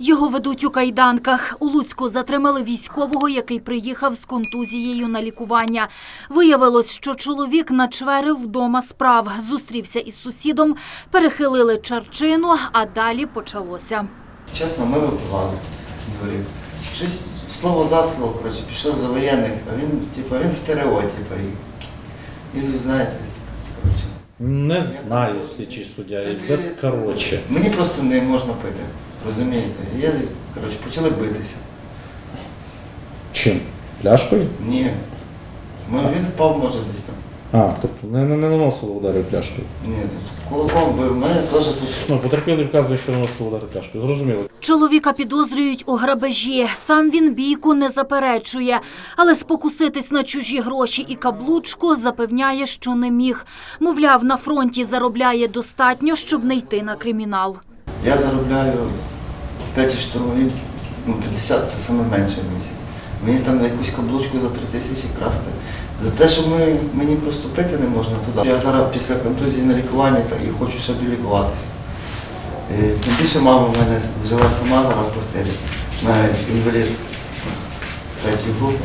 Його ведуть у кайданках. У Луцьку затримали військового, який приїхав з контузією на лікування. Виявилось, що чоловік начверив вдома справ. Зустрівся із сусідом, перехилили чарчину, а далі почалося. Чесно, ми випивали в. Щось слово за слово, коротше, пішов за воєнних, а він, типу, він в типу, і, і знаєте. Не знаю, слідчий суддя, і без короче. Мені просто не можна пити, розумієте? Я, коротше, почали битися. Чим? Пляшкою? Ні. Ми- він впав, може, десь там. А, тобто не, не, не наносили удари пляшкою. Ні, кулаком бив, мене теж тут. Ну, потерпілий вказує, що наносили удари пляшкою. Зрозуміло. Чоловіка підозрюють у грабежі. Сам він бійку не заперечує, але спокуситись на чужі гроші і каблучку запевняє, що не міг. Мовляв, на фронті заробляє достатньо, щоб не йти на кримінал. Я заробляю в п'ятій ну, 50 це саме менше в місяць. Мені там якусь каблучку за 3 тисячі красти. За те, що ми, мені просто пити не можна туди. Я зараз після контузії на лікуванні так, і хочу ще долікуватися. І, тим більше мама в мене жила сама зараз в квартирі. На інвалід третьої групи.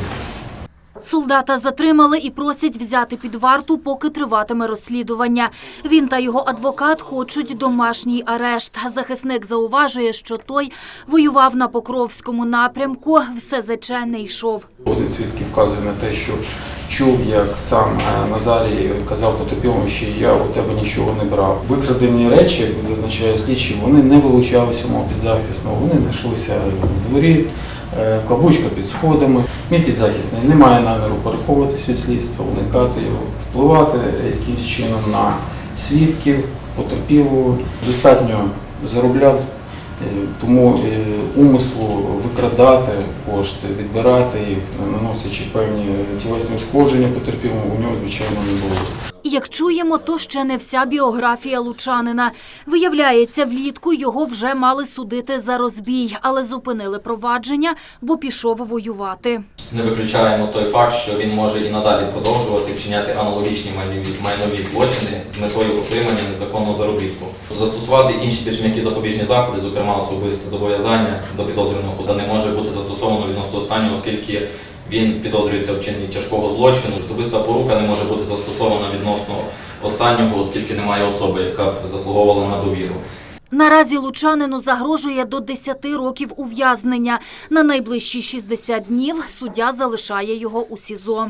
Солдата затримали і просять взяти під варту, поки триватиме розслідування. Він та його адвокат хочуть домашній арешт. Захисник зауважує, що той воював на Покровському напрямку, в СЗЧ не йшов. Один свідків вказує на те, що чув, як сам е, Назарій казав потерпілому, що я у тебе нічого не брав. Викрадені речі, зазначає слідчий, вони не вилучалися у мого підзахисного, вони знайшлися в дворі, каблучка під сходами. Мій підзахисний не має наміру переховуватися від слідства, уникати його, впливати якимось чином на свідків, потерпілого. Достатньо заробляв Е, Тому е, умислу викрадати кошти, відбирати їх, наносячи певні тілесні ушкодження потерпілому, у нього, звичайно, не було. Як чуємо, то ще не вся біографія лучанина. Виявляється, влітку його вже мали судити за розбій, але зупинили провадження, бо пішов воювати. Не виключаємо той факт, що він може і надалі продовжувати вчиняти аналогічні майнові, злочини з метою отримання незаконного заробітку. Застосувати інші більш м'які запобіжні заходи, зокрема особисте зобов'язання до підозрюваного, куди не може бути застосовано відносно останнього, оскільки він підозрюється в вчиненні тяжкого злочину. Особиста порука не може бути застосована відносно останнього, оскільки немає особи, яка б заслуговувала на довіру. Наразі лучанину загрожує до 10 років ув'язнення. На найближчі 60 днів суддя залишає його у СІЗО.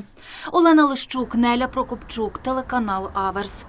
Олена Лищук, Неля Прокопчук, телеканал Аверс.